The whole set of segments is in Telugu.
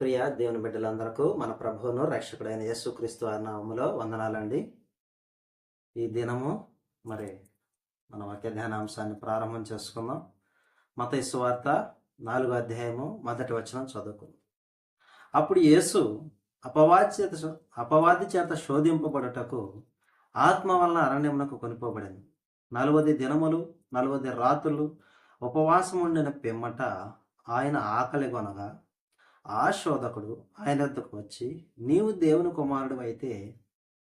ప్రియ దేవుని బిడ్డలందరకు మన ప్రభువును రక్షకుడైన యేసుక్రీస్తు వారి నామములో వందనాలండి. ఈ దినము మరి మన వాక్య ధ్యానాంశాన్ని ప్రారంభం చేసుకుందాం. మత ఇసువార్త నాలుగో అధ్యాయము మొదటి వచనం చదువుకుందాం. అప్పుడు యేసు అపవాది చేత అపవాది చేత శోధింపబడుటకు ఆత్మ వలన అరణ్యమునకు కొనిపోబడింది. నలువది దినములు నలువది రాత్రులు ఉపవాసం ఉండిన పిమ్మట ఆయన ఆకలి కొనగా ఆ శోధకుడు ఆయన వద్దకు వచ్చి నీవు దేవుని కుమారుడు అయితే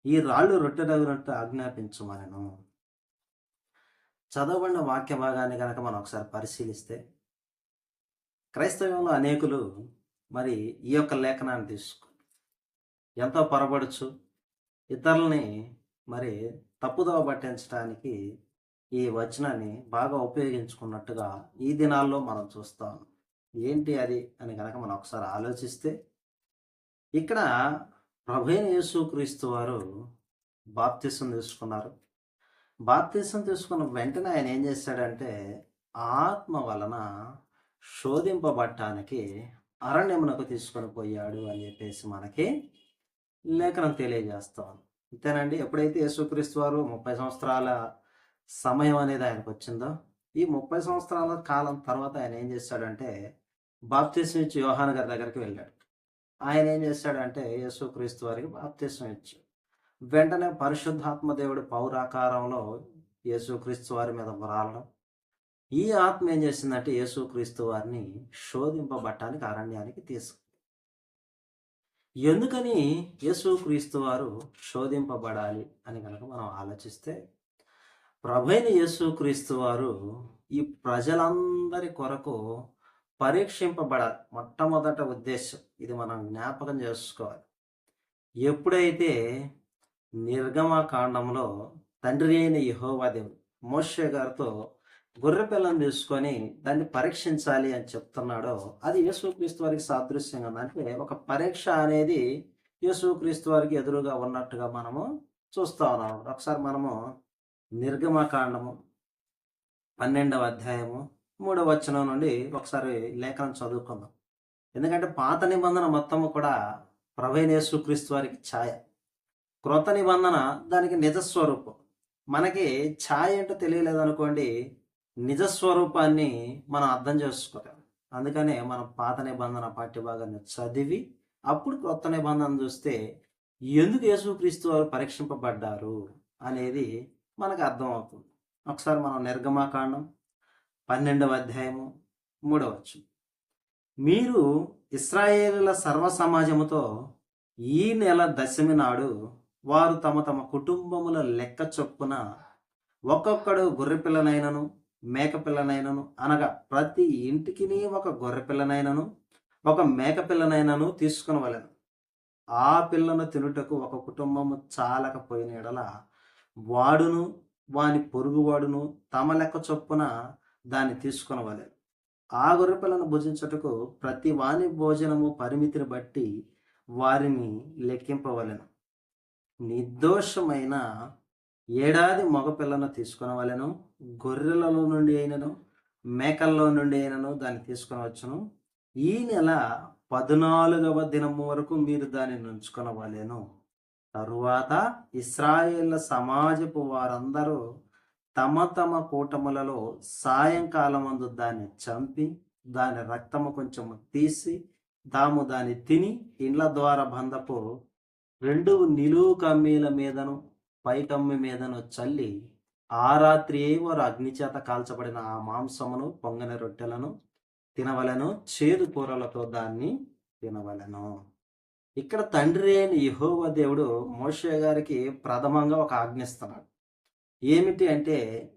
ఈ రాళ్ళు రొట్టెడగినట్టు ఆజ్ఞాపించమనను. చదవబడిన వాక్య భాగాన్ని కనుక మనం ఒకసారి పరిశీలిస్తే క్రైస్తవంలో అనేకులు మరి ఈ యొక్క లేఖనాన్ని తీసుకు ఎంతో పొరపడచ్చు ఇతరులని మరి తప్పుదోవ పట్టించడానికి ఈ వచనాన్ని బాగా ఉపయోగించుకున్నట్టుగా ఈ దినాల్లో మనం చూస్తాం. ఏంటి అది అని కనుక మనం ఒకసారి ఆలోచిస్తే ఇక్కడ ప్రభైన యేసుక్రీస్తు వారు బాప్తిసం తీసుకున్నారు. బాప్తిసం తీసుకున్న వెంటనే ఆయన ఏం చేశాడంటే ఆత్మ వలన శోధింపబట్టానికి అరణ్యమునకు తీసుకొని పోయాడు అని చెప్పేసి మనకి లేఖనం తెలియజేస్తాం అంతేనండి ఎప్పుడైతే యేసుక్రీస్తు వారు ముప్పై సంవత్సరాల సమయం అనేది ఆయనకు వచ్చిందో ఈ ముప్పై సంవత్సరాల కాలం తర్వాత ఆయన ఏం చేశాడంటే బాప్తీసం ఇచ్చి యోహాన్ గారి దగ్గరికి వెళ్ళాడు. ఆయన ఏం చేశాడంటే యేసుక్రీస్తు వారికి బాప్తీసం ఇచ్చాడు. వెంటనే పరిశుద్ధాత్మ దేవుడు పౌరాకారంలో యేసుక్రీస్తు వారి మీద రాలడం ఈ ఆత్మ ఏం చేసిందంటే యేసుక్రీస్తు వారిని శోధింపబట్టానికి అరణ్యానికి తీసుకు ఎందుకని యేసుక్రీస్తు వారు శోధింపబడాలి అని కనుక మనం ఆలోచిస్తే ప్రభైన యేసుక్రీస్తు వారు ఈ ప్రజలందరి కొరకు పరీక్షింపబడాలి మొట్టమొదట ఉద్దేశం ఇది మనం జ్ఞాపకం చేసుకోవాలి ఎప్పుడైతే నిర్గమకాండంలో తండ్రి అయిన యహోవాదేవుడు మోషే గారితో గొర్రె పిల్లని తీసుకొని దాన్ని పరీక్షించాలి అని చెప్తున్నాడో అది యేసుక్రీస్తు వారికి సాదృశ్యంగా ఉంది. అంటే ఒక పరీక్ష అనేది యేసుక్రీస్తు వారికి ఎదురుగా ఉన్నట్టుగా మనము చూస్తా ఉన్నాం ఒకసారి మనము నిర్గమకాండము పన్నెండవ అధ్యాయము మూడవ వచనం నుండి ఒకసారి లేఖనం చదువుకుందాం. ఎందుకంటే పాత నిబంధన మొత్తము కూడా ప్రవీణ యేసుక్రీస్తు వారికి ఛాయ. క్రొత్త నిబంధన దానికి నిజస్వరూపం మనకి ఛాయ ఏంటో తెలియలేదు అనుకోండి నిజస్వరూపాన్ని మనం అర్థం చేసుకోలేం. అందుకనే మనం పాత నిబంధన పాఠ్యభాగాన్ని చదివి అప్పుడు క్రొత్త నిబంధన చూస్తే ఎందుకు యేసుక్రీస్తు వారు పరీక్షింపబడ్డారు అనేది మనకు అర్థం అవుతుంది ఒకసారి మనం నిర్గమాకాండం పన్నెండవ అధ్యాయము మూడవచ్చు మీరు ఇస్రాయేలుల సర్వ సమాజముతో ఈ నెల దశమి నాడు వారు తమ తమ కుటుంబముల లెక్క చొప్పున ఒక్కొక్కడు గొర్రె పిల్లనైనను అనగా ప్రతి ఇంటికి ఒక గొర్రె పిల్లనైనను ఒక మేకపిల్లనైనను తీసుకుని వలెను ఆ పిల్లను తినుటకు ఒక కుటుంబము చాలకపోయిన ఎడల వాడును వాని పొరుగువాడును తమ లెక్క చొప్పున దాన్ని తీసుకొనవలె. ఆ గొర్రెపిల్లను భుజించుటకు ప్రతి వాని భోజనము పరిమితిని బట్టి వారిని లెక్కింపవలెను. నిర్దోషమైన ఏడాది మగపిల్లను తీసుకొనవలెను. గొర్రెలలో నుండి అయినను మేకల్లో నుండి అయినను దాన్ని తీసుకొనవచ్చును. ఈ నెల పద్నాలుగవ దినము వరకు మీరు దానిని ఉంచుకొనవలెను తరువాత ఇస్రాయేళ్ళ సమాజపు వారందరూ తమ తమ కూటములలో సాయంకాలమందు దాన్ని చంపి దాని రక్తము కొంచెము తీసి తాము దాన్ని తిని ఇండ్ల ద్వారా బంధపు రెండు నిలువు కమ్మీల మీదను పై కమ్మి మీదను చల్లి ఆ రాత్రి వారు అగ్ని చేత కాల్చబడిన ఆ మాంసమును పొంగని రొట్టెలను తినవలను చేదు కూరలతో దాన్ని తినవలను. ఇక్కడ తండ్రి అయిన యహోవ దేవుడు మోషే గారికి ప్రథమంగా ఒక ఆజ్ఞిస్తున్నాడు ఏమిటి అంటే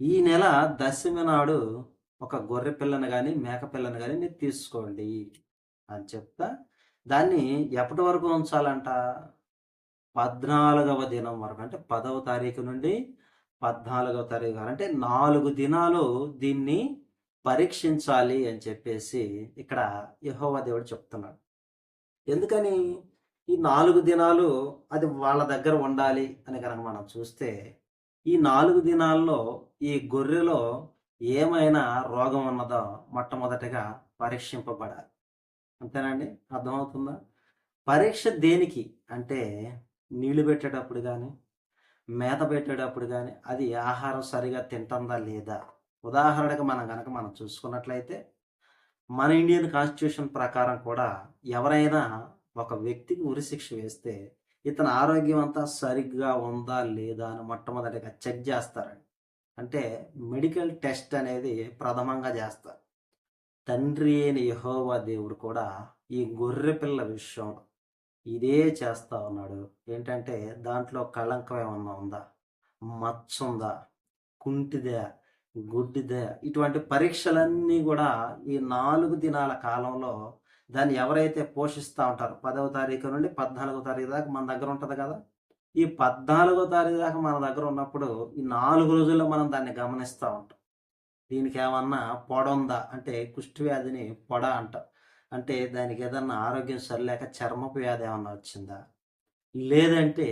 ఈ నెల దశమి నాడు ఒక గొర్రె పిల్లను కానీ మేక పిల్లను కానీ మీరు తీసుకోండి అని చెప్తా. దాన్ని ఎప్పటి వరకు ఉంచాలంట? పద్నాలుగవ దినం వరకు. అంటే పదవ తారీఖు నుండి పద్నాలుగవ తారీఖు వరకు. అంటే నాలుగు దినాలు దీన్ని పరీక్షించాలి అని చెప్పేసి ఇక్కడ యహోవా దేవుడు చెప్తున్నాడు. ఎందుకని? ఈ నాలుగు దినాలు అది వాళ్ళ దగ్గర ఉండాలి అని కనుక మనం చూస్తే ఈ నాలుగు దినాల్లో ఈ గొర్రెలో ఏమైనా రోగం ఉన్నదో మొట్టమొదటిగా పరీక్షింపబడాలి. అంతేనండి? అర్థమవుతుందా? పరీక్ష దేనికి? అంటే నీళ్ళు పెట్టేటప్పుడు కానీ మేత పెట్టేటప్పుడు కానీ అది ఆహారం సరిగా తింటుందా లేదా? ఉదాహరణకు మనం కనుక మనం చూసుకున్నట్లయితే మన ఇండియన్ కాన్స్టిట్యూషన్ ప్రకారం కూడా ఎవరైనా ఒక వ్యక్తికి ఉరిశిక్ష వేస్తే ఇతని ఆరోగ్యం అంతా సరిగ్గా ఉందా లేదా అని మొట్టమొదటిగా చెక్ చేస్తారండి. అంటే మెడికల్ టెస్ట్ అనేది ప్రథమంగా చేస్తారు. తండ్రి అయిన యహోవా దేవుడు కూడా ఈ గొర్రె పిల్ల విషయంలో ఇదే చేస్తా ఉన్నాడు. ఏంటంటే దాంట్లో కళంకం ఏమన్నా ఉందా? మచ్చ ఉందా? కుంటిదే? గుడ్డిదే? ఇటువంటి పరీక్షలన్నీ కూడా ఈ నాలుగు దినాల కాలంలో దాన్ని ఎవరైతే పోషిస్తూ ఉంటారో పదవ తారీఖు నుండి పద్నాలుగో తారీఖు దాకా మన దగ్గర ఉంటుంది కదా? ఈ పద్నాలుగో తారీఖు దాకా మన దగ్గర ఉన్నప్పుడు ఈ నాలుగు రోజుల్లో మనం దాన్ని గమనిస్తూ ఉంటాం. దీనికి ఏమన్నా పొడ ఉందా అంటే కుష్టి వ్యాధిని పొడ అంటాం. అంటే దానికి ఏదన్నా ఆరోగ్యం సరిలేక చర్మపు వ్యాధి ఏమన్నా వచ్చిందా? లేదంటే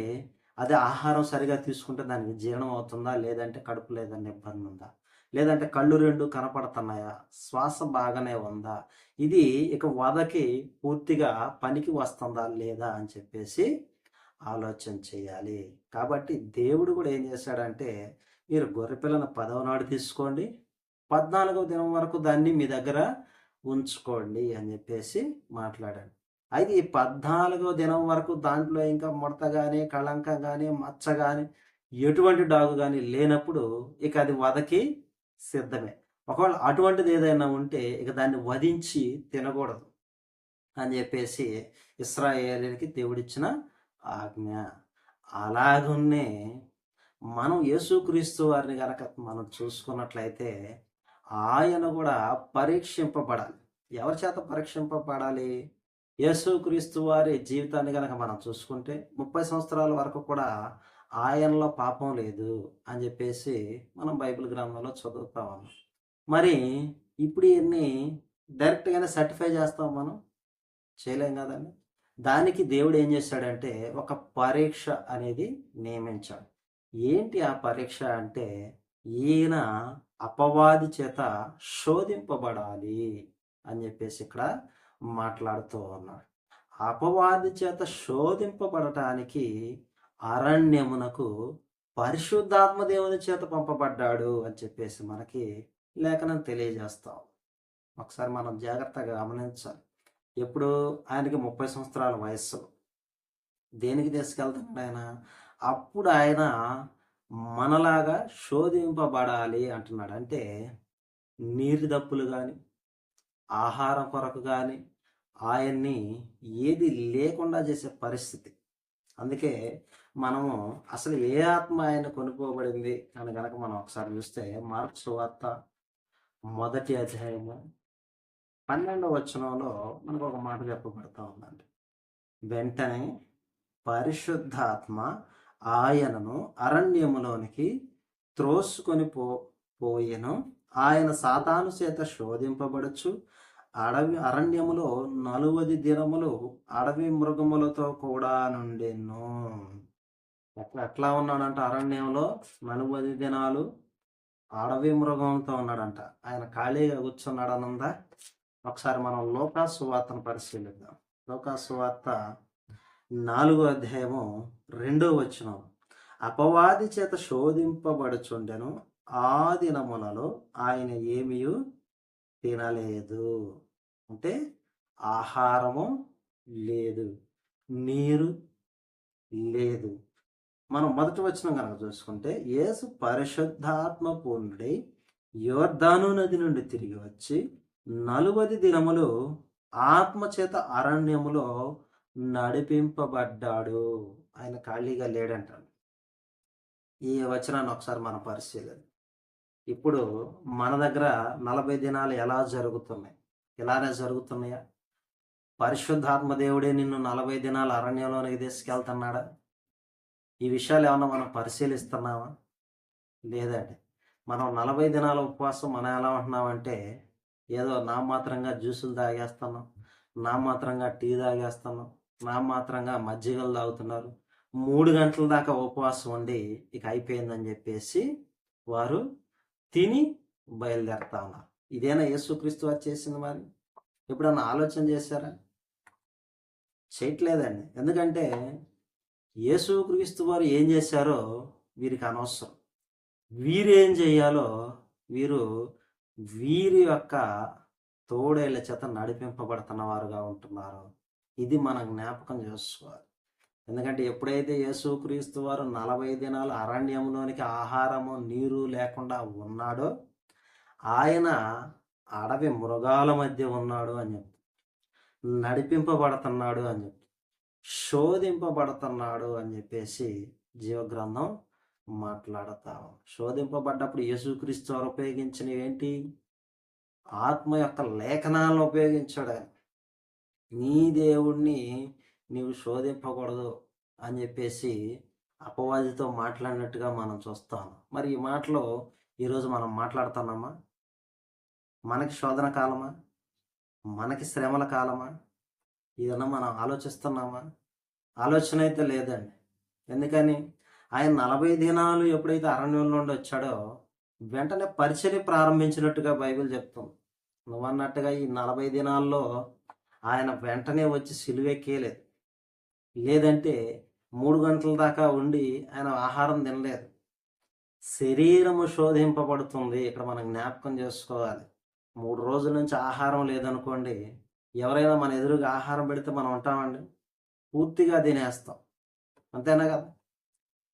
అదే ఆహారం సరిగా తీసుకుంటే దానికి జీర్ణం అవుతుందా? లేదంటే కడుపు లేదన్న ఇబ్బంది ఉందా లేదంటే కళ్ళు రెండు కనపడుతున్నాయా? శ్వాస బాగానే ఉందా? ఇది ఇక వదకి పూర్తిగా పనికి వస్తుందా లేదా అని చెప్పేసి ఆలోచన చేయాలి. కాబట్టి దేవుడు కూడా ఏం చేశాడంటే మీరు గొర్రెపిల్లను పదవ నాడు తీసుకోండి పద్నాలుగవ దినం వరకు దాన్ని మీ దగ్గర ఉంచుకోండి అని చెప్పేసి మాట్లాడాడు. అయితే ఈ పద్నాలుగో దినం వరకు దాంట్లో ఇంకా ముడత కానీ కళంక కానీ మచ్చ కానీ ఎటువంటి డాగు కానీ లేనప్పుడు ఇక అది వదకి సిద్ధమే. ఒకవేళ అటువంటిది ఏదైనా ఉంటే ఇక దాన్ని వధించి తినకూడదు అని చెప్పేసి ఇస్రాయేలీకి దేవుడిచ్చిన ఆజ్ఞ. అలాగున్నే మనం యేసుక్రీస్తు వారిని కనుక మనం చూసుకున్నట్లయితే ఆయన కూడా పరీక్షింపబడాలి. ఎవరి చేత పరీక్షింపబడాలి? యేసుక్రీస్తు వారి జీవితాన్ని కనుక మనం చూసుకుంటే ముప్పై సంవత్సరాల వరకు కూడా ఆయనలో పాపం లేదు అని చెప్పేసి మనం బైబిల్ గ్రంథంలో చదువుతా ఉన్నాం. మరి ఇప్పుడు ఇవన్నీ డైరెక్ట్గానే సర్టిఫై చేస్తాం మనం? చేయలేం కదండి. దానికి దేవుడు ఏం చేశాడంటే ఒక పరీక్ష అనేది నియమించాడు. ఏంటి ఆ పరీక్ష అంటే ఈయన అపవాది చేత శోధింపబడాలి అని చెప్పేసి ఇక్కడ మాట్లాడుతూ ఉన్నాడు. అపవాది చేత శోధింపబడటానికి అరణ్యమునకు పరిశుద్ధాత్మ దేవుని చేత పంపబడ్డాడు అని చెప్పేసి మనకి లేఖనం తెలియజేస్తాం ఒకసారి మనం జాగ్రత్తగా గమనించాలి. ఎప్పుడు ఆయనకి ముప్పై సంవత్సరాల వయస్సు. దేనికి తీసుకెళ్తాడు ఆయన? అప్పుడు ఆయన మనలాగా శోధింపబడాలి అంటున్నాడు. అంటే నీరు దప్పులు కానీ ఆహారం కొరకు కానీ ఆయన్ని ఏది లేకుండా చేసే పరిస్థితి. అందుకే మనము అసలు ఏ ఆత్మ ఆయన కొనుక్కోబడింది అని కనుక మనం ఒకసారి చూస్తే మార్క్స్ వార్త మొదటి అధ్యాయము పన్నెండవ వచనంలో మనకు ఒక మాట చెప్పబడతా ఉందండి. వెంటనే పరిశుద్ధాత్మ ఆయనను అరణ్యములోనికి త్రోసుకొని పో పోయెను. ఆయన సాతాను చేత శోధింపబడచ్చు అడవి అరణ్యములో నలువది దినములు అడవి మృగములతో కూడా నుండెను. ఎట్లా ఎట్లా ఉన్నాడంట అరణ్యంలో నలుబది దినాలు అడవి మృగంతో ఉన్నాడంట. ఆయన ఖాళీగా కూర్చున్నాడు కూర్చున్నాడనందా? ఒకసారి మనం లోకా వార్తను పరిశీలిద్దాం. లోకా సువార్త నాలుగో అధ్యాయము రెండో వచనం. అపవాది చేత శోధింపబడుచుండెను ఆ దినములలో ఆయన ఏమీ తినలేదు. అంటే ఆహారము లేదు నీరు లేదు. మనం మొదటి వచ్చిన కనుక చూసుకుంటే యేసు పరిశుద్ధాత్మ పూర్ణుడై యోర్ధాను నది నుండి తిరిగి వచ్చి నలువది దినములు ఆత్మచేత అరణ్యములో నడిపింపబడ్డాడు. ఆయన ఖాళీగా లేడంటాడు. ఈ వచనాన్ని ఒకసారి మనం పరిశీలన ఇప్పుడు మన దగ్గర నలభై దినాలు ఎలా జరుగుతున్నాయి? ఇలానే జరుగుతున్నాయా? పరిశుద్ధాత్మ దేవుడే నిన్ను నలభై దినాలు అరణ్యంలోనికి తీసుకెళ్తున్నాడా ఈ విషయాలు ఏమన్నా మనం పరిశీలిస్తున్నామా లేదండి. మనం నలభై దినాల ఉపవాసం మనం ఎలా ఉంటున్నామంటే ఏదో నా మాత్రంగా జ్యూసులు తాగేస్తున్నాం నా మాత్రంగా టీ తాగేస్తున్నాం నా మాత్రంగా మజ్జిగలు తాగుతున్నారు. మూడు గంటల దాకా ఉపవాసం ఉండి ఇక అయిపోయిందని చెప్పేసి వారు తిని బయలుదేరుతా ఉన్నారు. ఇదేనా యేసుక్రీస్తు వారు చేసింది మరి? ఎప్పుడన్నా ఆలోచన చేశారా? చేయట్లేదండి. ఎందుకంటే యేసుక్రీస్తు వారు ఏం చేశారో వీరికి అనవసరం. వీరేం చేయాలో వీరు వీరి యొక్క తోడేళ్ళ చేత నడిపింపబడుతున్న వారుగా ఉంటున్నారు. ఇది మన జ్ఞాపకం చేసుకోవాలి. ఎందుకంటే ఎప్పుడైతే యేసుక్రీస్తు వారు నలభై దినాలు అరణ్యంలోనికి ఆహారము నీరు లేకుండా ఉన్నాడో ఆయన అడవి మృగాల మధ్య ఉన్నాడు అని చెప్తారు. నడిపింపబడుతున్నాడు అని చెప్తారు. శోధింపబడుతున్నాడు అని చెప్పేసి జీవగ్రంథం మాట్లాడతాం శోధింపబడ్డప్పుడు యేసుక్రీస్తు వారు ఉపయోగించినవి ఏంటి? ఆత్మ యొక్క లేఖనాలను ఉపయోగించాడు ఆయన నీ దేవుణ్ణి నీవు శోధింపకూడదు అని చెప్పేసి అపవాదితో మాట్లాడినట్టుగా మనం చూస్తాం మరి ఈ మాటలో ఈరోజు మనం మాట్లాడుతున్నామా? మనకి శోధన కాలమా? మనకి శ్రమల కాలమా? ఏదన్నా మనం ఆలోచిస్తున్నామా? ఆలోచన అయితే లేదండి. ఎందుకని? ఆయన నలభై దినాలు ఎప్పుడైతే అరణ్యం నుండి వచ్చాడో వెంటనే పరిచర్య ప్రారంభించినట్టుగా బైబిల్ చెప్తుంది. నువ్వన్నట్టుగా ఈ నలభై దినాల్లో ఆయన వెంటనే వచ్చి సిలువెక్కేయలేదు లేదంటే మూడు గంటల దాకా ఉండి ఆయన ఆహారం తినలేదు. శరీరము శోధింపబడుతుంది. ఇక్కడ మనం జ్ఞాపకం చేసుకోవాలి. మూడు రోజుల నుంచి ఆహారం లేదనుకోండి ఎవరైనా మన ఎదురుగా ఆహారం పెడితే మనం ఉంటామండి పూర్తిగా తినేస్తాం. అంతేనా కదా?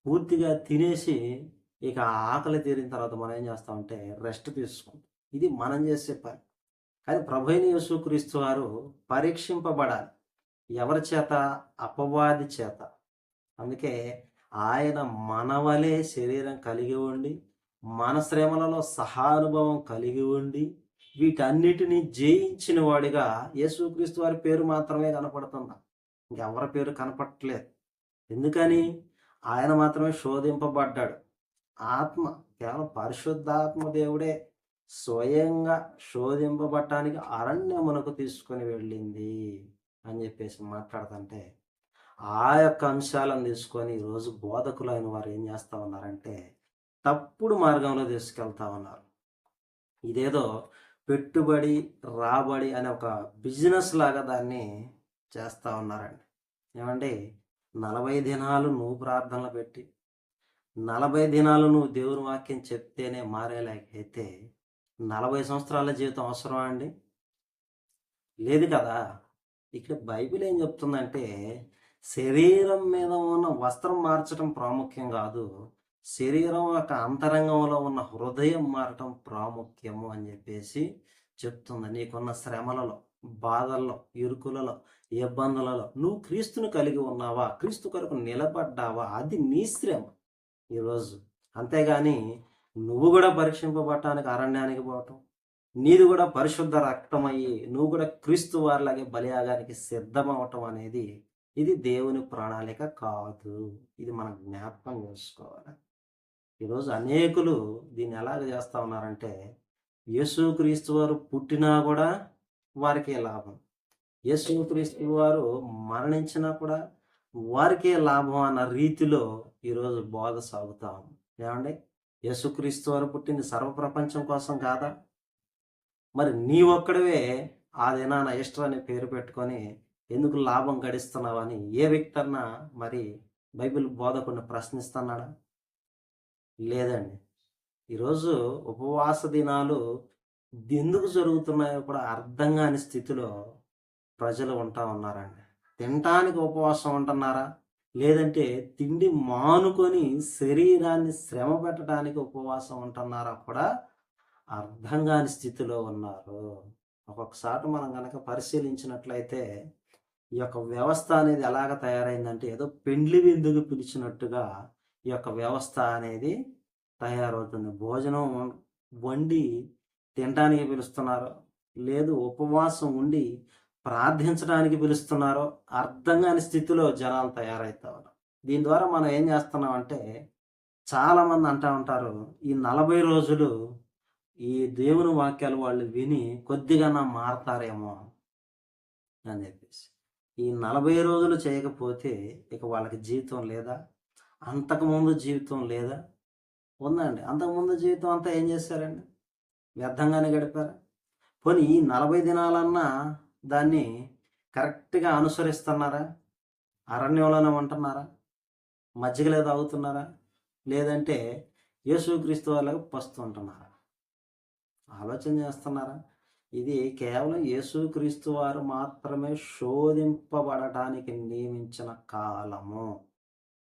పూర్తిగా తినేసి ఇక ఆకలి తీరిన తర్వాత మనం ఏం చేస్తామంటే రెస్ట్ తీసుకుంటాం. ఇది మనం చేసే పని. కానీ ప్రభైన యేసుక్రీస్తు వారు పరీక్షింపబడాలి. ఎవరి చేత? అపవాది చేత. అందుకే ఆయన మనవలే శరీరం కలిగి ఉండి మన శ్రమలలో సహానుభవం కలిగి ఉండి వీటన్నిటిని జయించిన వాడిగా యేసుక్రీస్తు వారి పేరు మాత్రమే కనపడుతుందా? ఇంకెవరి పేరు కనపడట్లేదు ఎందుకని? ఆయన మాత్రమే శోధింపబడ్డాడు. ఆత్మ కేవలం పరిశుద్ధాత్మ దేవుడే స్వయంగా శోధింపబడటానికి అరణ్యమునకు తీసుకొని వెళ్ళింది అని చెప్పేసి మాట్లాడుతుంటే ఆ యొక్క అంశాలను తీసుకొని ఈరోజు బోధకులైన వారు ఏం చేస్తా ఉన్నారంటే తప్పుడు మార్గంలో తీసుకెళ్తా ఉన్నారు. ఇదేదో పెట్టుబడి రాబడి అనే ఒక బిజినెస్ లాగా దాన్ని చేస్తూ ఉన్నారండి. ఏమండి నలభై దినాలు నువ్వు ప్రార్థనలు పెట్టి నలభై దినాలు నువ్వు దేవుని వాక్యం చెప్తేనే మారేలాగైతే నలభై సంవత్సరాల జీవితం అవసరమా అండి? లేదు కదా. ఇక్కడ బైబిల్ ఏం చెప్తుందంటే శరీరం మీద ఉన్న వస్త్రం మార్చడం ప్రాముఖ్యం కాదు శరీరం యొక్క అంతరంగంలో ఉన్న హృదయం మారటం ప్రాముఖ్యము అని చెప్పేసి చెప్తుంది. నీకున్న శ్రమలలో బాధల్లో ఇరుకులలో ఇబ్బందులలో నువ్వు క్రీస్తును కలిగి ఉన్నావా? క్రీస్తు కొరకు నిలబడ్డావా? అది నీ శ్రమ ఈరోజు. అంతేగాని నువ్వు కూడా పరీక్షింపబడటానికి అరణ్యానికి పోవటం నీది కూడా పరిశుద్ధ రక్తం అయ్యి నువ్వు కూడా క్రీస్తు వారిలాగే బలియాగానికి సిద్ధమవటం అనేది ఇది దేవుని ప్రణాళిక కాదు. ఇది మనం జ్ఞాపకం చేసుకోవాలి. ఈరోజు అనేకులు దీన్ని ఎలాగ చేస్తా ఉన్నారంటే యేసుక్రీస్తు వారు పుట్టినా కూడా వారికే లాభం. యేసుక్రీస్తు వారు మరణించినా కూడా వారికే లాభం అన్న రీతిలో ఈరోజు బోధ సాగుతాం ఏమండి? యేసుక్రీస్తు వారు పుట్టింది సర్వప్రపంచం కోసం కాదా? మరి నీ ఒక్కడవే ఆ దినాన ఇష్టం అనే పేరు పెట్టుకొని ఎందుకు లాభం గడిస్తున్నావని ఏ వ్యక్తి అన్నా మరి బైబిల్ బోధకుడిని ప్రశ్నిస్తున్నాడా? లేదండి. ఈరోజు ఉపవాస దినాలు ఎందుకు జరుగుతున్నాయో కూడా అర్థం కాని స్థితిలో ప్రజలు ఉంటా ఉన్నారండి. తినటానికి ఉపవాసం ఉంటున్నారా? లేదంటే తిండి మానుకొని శరీరాన్ని శ్రమ పెట్టడానికి ఉపవాసం ఉంటున్నారా కూడా అర్థం కాని స్థితిలో ఉన్నారు. ఒక్కొక్కసారి మనం కనుక పరిశీలించినట్లయితే ఈ యొక్క వ్యవస్థ అనేది ఎలాగ తయారైందంటే ఏదో పెండ్లి విందుకు పిలిచినట్టుగా ఈ యొక్క వ్యవస్థ అనేది తయారవుతుంది. భోజనం వండి తినడానికి పిలుస్తున్నారో లేదు ఉపవాసం ఉండి ప్రార్థించడానికి పిలుస్తున్నారో అర్థం కాని స్థితిలో జనాలు తయారవుతారు దీని ద్వారా మనం ఏం చేస్తున్నాం అంటే చాలామంది అంటూ అంటా ఉంటారు ఈ నలభై రోజులు ఈ దేవుని వాక్యాలు వాళ్ళు విని కొద్దిగానా మారతారేమో అని చెప్పేసి. ఈ నలభై రోజులు చేయకపోతే ఇక వాళ్ళకి జీవితం లేదా? అంతకుముందు జీవితం లేదా? ఉందండి. అంతకుముందు జీవితం అంతా ఏం చేశారండి? వ్యర్థంగానే గడిపారా? పోనీ ఈ నలభై దినాలన్నా దాన్ని కరెక్ట్గా అనుసరిస్తున్నారా? అరణ్యంలోనే ఉంటున్నారా? మజ్జిగలే తాగుతున్నారా? లేదంటే యేసుక్రీస్తు వాళ్ళకు పస్తుంటున్నారా ఆలోచన చేస్తున్నారా? ఇది కేవలం యేసుక్రీస్తు వారు మాత్రమే శోధింపబడటానికి నియమించిన కాలము.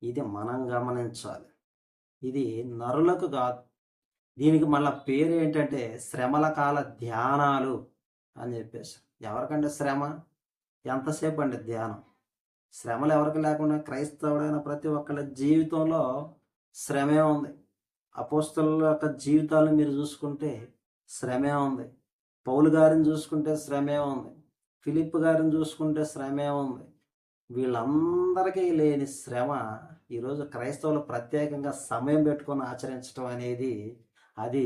ఇది మనం గమనించాలి. ఇది నరులకు కాదు. దీనికి మళ్ళీ పేరు ఏంటంటే శ్రమల కాల ధ్యానాలు అని చెప్పేసి. ఎవరికంటే శ్రమ? ఎంతసేపు అండి ధ్యానం? శ్రమలు ఎవరికి లేకుండా క్రైస్తవుడైన ప్రతి ఒక్కళ్ళ జీవితంలో శ్రమే ఉంది. అపోస్తల యొక్క జీవితాలు మీరు చూసుకుంటే శ్రమే ఉంది. పౌలు గారిని చూసుకుంటే శ్రమే ఉంది. ఫిలిప్ గారిని చూసుకుంటే శ్రమే ఉంది. వీళ్ళందరికీ లేని శ్రమ ఈరోజు క్రైస్తవులు ప్రత్యేకంగా సమయం పెట్టుకొని ఆచరించడం అనేది అది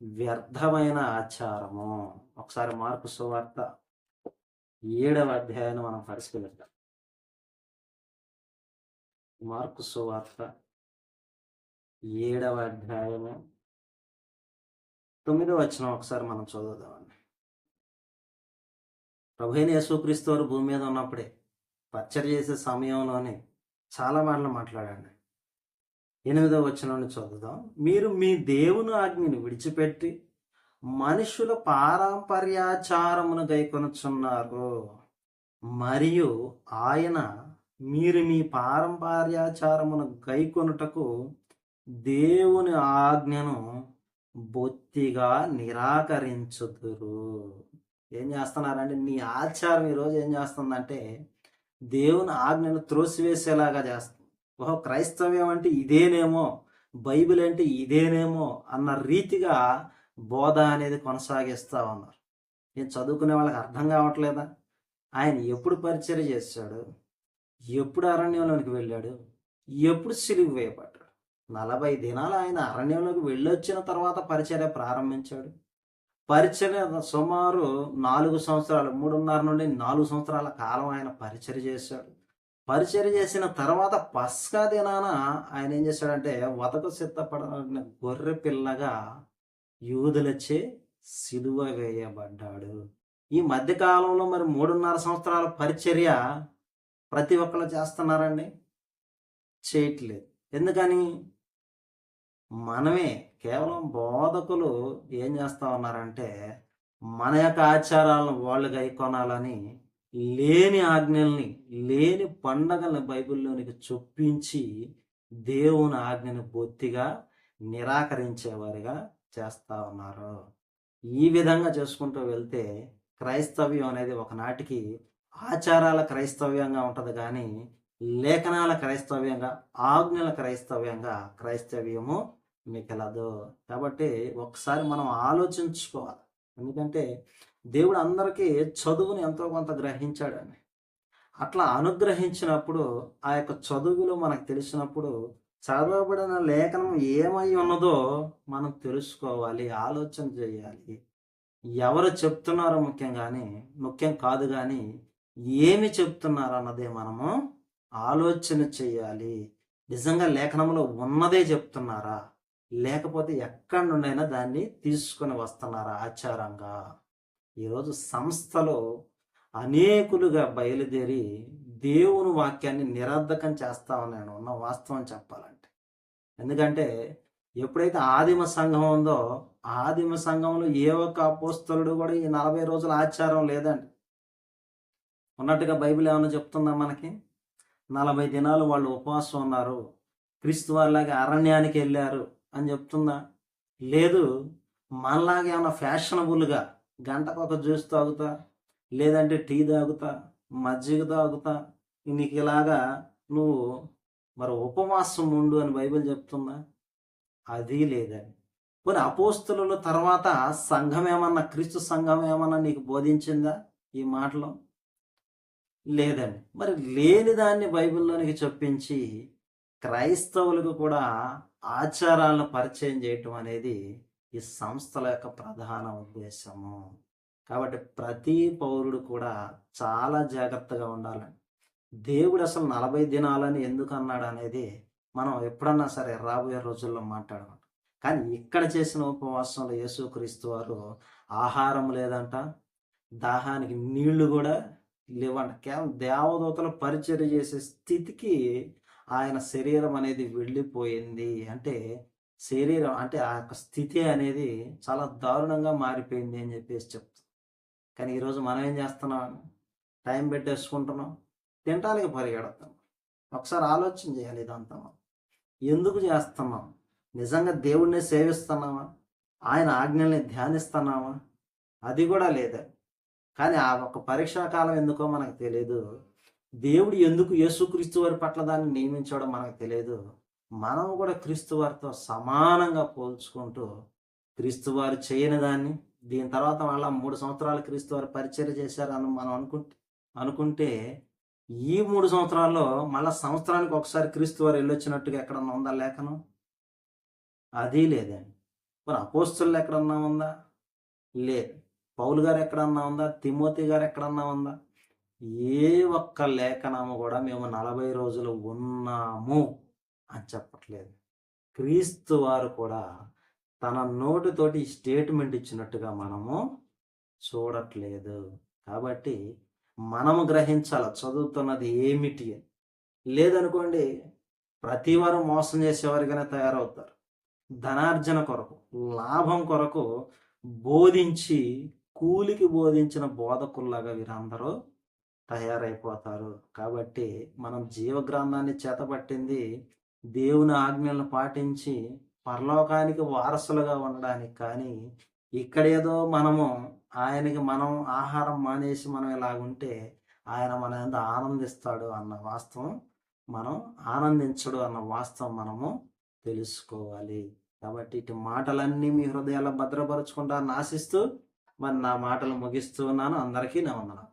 వ్యర్థమైన ఆచారము. ఒకసారి మార్పు సువార్త ఏడవ అధ్యాయాన్ని మనం పరిశీలిద్దాం. మార్కు సువార్త ఏడవ అధ్యాయము తొమ్మిదో వచ్చిన ఒకసారి మనం చదువుదామండి ప్రభుైన యేసుక్రీస్తు వారు భూమి మీద ఉన్నప్పుడే పచ్చడి చేసే సమయంలోనే చాలా మాటలు మాట్లాడండి ఎనిమిదో వచ్చిన చదువుదాం. మీరు మీ దేవుని ఆజ్ఞని విడిచిపెట్టి మనుషుల పారంపర్యాచారమును గైకొనుచున్నారు. మరియు ఆయన మీరు మీ పారంపర్యాచారమును గైకొనుటకు దేవుని ఆజ్ఞను బొత్తిగా నిరాకరించుదురు. ఏం చేస్తున్నారంటే నీ ఆచారం ఈరోజు ఏం చేస్తుందంటే దేవుని ఆజ్ఞను త్రోసివేసేలాగా చేస్తుంది ఓహో క్రైస్తవ్యం అంటే ఇదేనేమో? బైబిల్ అంటే ఇదేనేమో? అన్న రీతిగా బోధ అనేది కొనసాగిస్తూ ఉన్నారు. నేను చదువుకునే వాళ్ళకి అర్థం కావట్లేదా? ఆయన ఎప్పుడు పరిచయం చేశాడు? ఎప్పుడు అరణ్యంలోనికి వెళ్ళాడు? ఎప్పుడు సిలుగు వేయబడ్డాడు? నలభై దినాలు ఆయన అరణ్యంలోకి వెళ్ళొచ్చిన తర్వాత పరిచర్య ప్రారంభించాడు? పరిచర్య సుమారు నాలుగు సంవత్సరాలు మూడున్నర నుండి నాలుగు సంవత్సరాల కాలం ఆయన పరిచర్య చేశాడు. పరిచర్య చేసిన తర్వాత పస్కా దినాన ఆయన ఏం చేశాడంటే వతకు సిద్ధపడిన గొర్రె పిల్లగా యూదులచే సిలువ వేయబడ్డాడు. ఈ మధ్య కాలంలో మరి మూడున్నర సంవత్సరాల పరిచర్య ప్రతి ఒక్కరు చేస్తున్నారండి? చేయట్లేదు. ఎందుకని? మనమే కేవలం బోధకులు ఏం చేస్తా ఉన్నారంటే మన యొక్క ఆచారాలను వాళ్ళు గైకొనాలని లేని ఆజ్ఞల్ని లేని పండగల్ని బైబిల్లోనికి చొప్పించి దేవుని ఆజ్ఞని బొత్తిగా నిరాకరించేవారిగా చేస్తా ఉన్నారు. ఈ విధంగా చేసుకుంటూ వెళ్తే క్రైస్తవ్యం అనేది ఒకనాటికి ఆచారాల క్రైస్తవ్యంగా ఉంటుంది కానీ లేఖనాల క్రైస్తవ్యంగా ఆజ్ఞల క్రైస్తవ్యంగా క్రైస్తవ్యము మీకు ఎలాదో కాబట్టి ఒకసారి మనం ఆలోచించుకోవాలి. ఎందుకంటే దేవుడు అందరికీ చదువుని ఎంతో కొంత గ్రహించాడని అట్లా అనుగ్రహించినప్పుడు ఆ యొక్క చదువులు మనకు తెలిసినప్పుడు చదవబడిన లేఖనం ఏమై ఉన్నదో మనం తెలుసుకోవాలి ఆలోచన చేయాలి. ఎవరు చెప్తున్నారో ముఖ్యం కానీ ముఖ్యం కాదు కానీ ఏమి చెప్తున్నారు అన్నదే మనము ఆలోచన చేయాలి. నిజంగా లేఖనంలో ఉన్నదే చెప్తున్నారా? లేకపోతే ఎక్కడి నుండైనా దాన్ని తీసుకొని వస్తున్నారా ఆచారంగా? ఈరోజు సంస్థలో అనేకులుగా బయలుదేరి దేవుని వాక్యాన్ని నిరర్ధకం చేస్తా ఉన్నాను ఉన్న వాస్తవం చెప్పాలంటే. ఎందుకంటే ఎప్పుడైతే ఆదిమ సంఘం ఉందో ఆదిమ సంఘంలో ఏ ఒక్క అపోస్తలుడు కూడా ఈ నలభై రోజుల ఆచారం లేదండి. ఉన్నట్టుగా బైబిల్ ఏమైనా చెప్తుందా మనకి? నలభై దినాలు వాళ్ళు ఉపవాసం ఉన్నారు. క్రీస్తు వాళ్ళకి అరణ్యానికి వెళ్ళారు. అని చెప్తుందా? లేదు. మనలాగా ఏమైనా ఫ్యాషనబుల్గా గంటకు ఒక జ్యూస్ తాగుతా లేదంటే టీ తాగుతా మజ్జిగ తాగుతా నీకు ఇలాగా నువ్వు మరి ఉపవాసం ఉండు అని బైబిల్ చెప్తుందా? అది లేదని కొన్ని అపోస్తుల తర్వాత సంఘం ఏమన్నా క్రీస్తు సంఘం ఏమన్నా నీకు బోధించిందా ఈ మాటలో? లేదండి. మరి లేని దాన్ని బైబిల్లోనికి చెప్పించి క్రైస్తవులకు కూడా ఆచారాలను పరిచయం చేయటం అనేది ఈ సంస్థల యొక్క ప్రధాన ఉద్దేశము. కాబట్టి ప్రతి పౌరుడు కూడా చాలా జాగ్రత్తగా ఉండాలండి. దేవుడు అసలు నలభై దినాలని ఎందుకు అన్నాడు అనేది మనం ఎప్పుడన్నా సరే రాబోయే రోజుల్లో మాట్లాడమంట. కానీ ఇక్కడ చేసిన ఉపవాసంలో యేసుక్రీస్తు వారు ఆహారం లేదంట దాహానికి నీళ్ళు కూడా లేవంట. కేవలం దేవదూతలు పరిచర్య చేసే స్థితికి ఆయన శరీరం అనేది వెళ్ళిపోయింది. అంటే శరీరం అంటే ఆ యొక్క స్థితి అనేది చాలా దారుణంగా మారిపోయింది అని చెప్పేసి చెప్తాం. కానీ ఈరోజు మనం ఏం చేస్తున్నాం? టైం పెట్టేసుకుంటున్నాం. తినటానికి పరిగెడతాం. ఒకసారి ఆలోచన చేయాలి ఇదంతా మనం. ఎందుకు చేస్తున్నాం? నిజంగా దేవుణ్ణి సేవిస్తున్నామా ఆయన ఆజ్ఞల్ని ధ్యానిస్తున్నామా అది కూడా లేదు. కానీ ఆ ఒక పరీక్షా కాలం ఎందుకో మనకు తెలియదు దేవుడు ఎందుకు యేసుక్రీస్తు వారి పట్ల దాన్ని నియమించాడో మనకు తెలియదు. మనం కూడా క్రీస్తు వారితో సమానంగా పోల్చుకుంటూ క్రీస్తు వారు చేయని దాన్ని దీని తర్వాత మళ్ళీ మూడు సంవత్సరాలు క్రీస్తు వారు పరిచయం చేశారని మనం అనుకుంటే అనుకుంటే ఈ మూడు సంవత్సరాల్లో మళ్ళా సంవత్సరానికి ఒకసారి క్రీస్తు వారు వెళ్ళొచ్చినట్టుగా ఎక్కడన్నా ఉందా లేఖనం? అది లేదండి. మరి అపోస్తులు ఎక్కడన్నా ఉందా? లేదు. పౌలు గారు ఎక్కడన్నా ఉందా? తిమోతి గారు ఎక్కడన్నా ఉందా? ఏ ఒక్క లేఖనము కూడా మేము నలభై రోజులు ఉన్నాము అని చెప్పట్లేదు. క్రీస్తు వారు కూడా తన నోటితోటి స్టేట్మెంట్ ఇచ్చినట్టుగా మనము చూడట్లేదు. కాబట్టి మనము గ్రహించాల చదువుతున్నది ఏమిటి? లేదనుకోండి ప్రతి వారు మోసం చేసేవారిగానే తయారవుతారు. ధనార్జన కొరకు లాభం కొరకు బోధించి కూలికి బోధించిన బోధకుల్లాగా వీరందరూ తయారైపోతారు. కాబట్టి మనం జీవగ్రంథాన్ని చేతపట్టింది దేవుని ఆజ్ఞలను పాటించి పరలోకానికి వారసులుగా ఉండడానికి కానీ ఇక్కడేదో మనము ఆయనకి మనం ఆహారం మానేసి మనం ఇలాగుంటే ఆయన మన ఎంత ఆనందిస్తాడు అన్న వాస్తవం మనం ఆనందించడు అన్న వాస్తవం మనము తెలుసుకోవాలి. కాబట్టి ఇటు మాటలన్నీ మీ హృదయాల్లో భద్రపరచుకుంటారని ఆశిస్తూ మరి నా మాటలు ముగిస్తూ ఉన్నాను. అందరికీ నా వందనాలు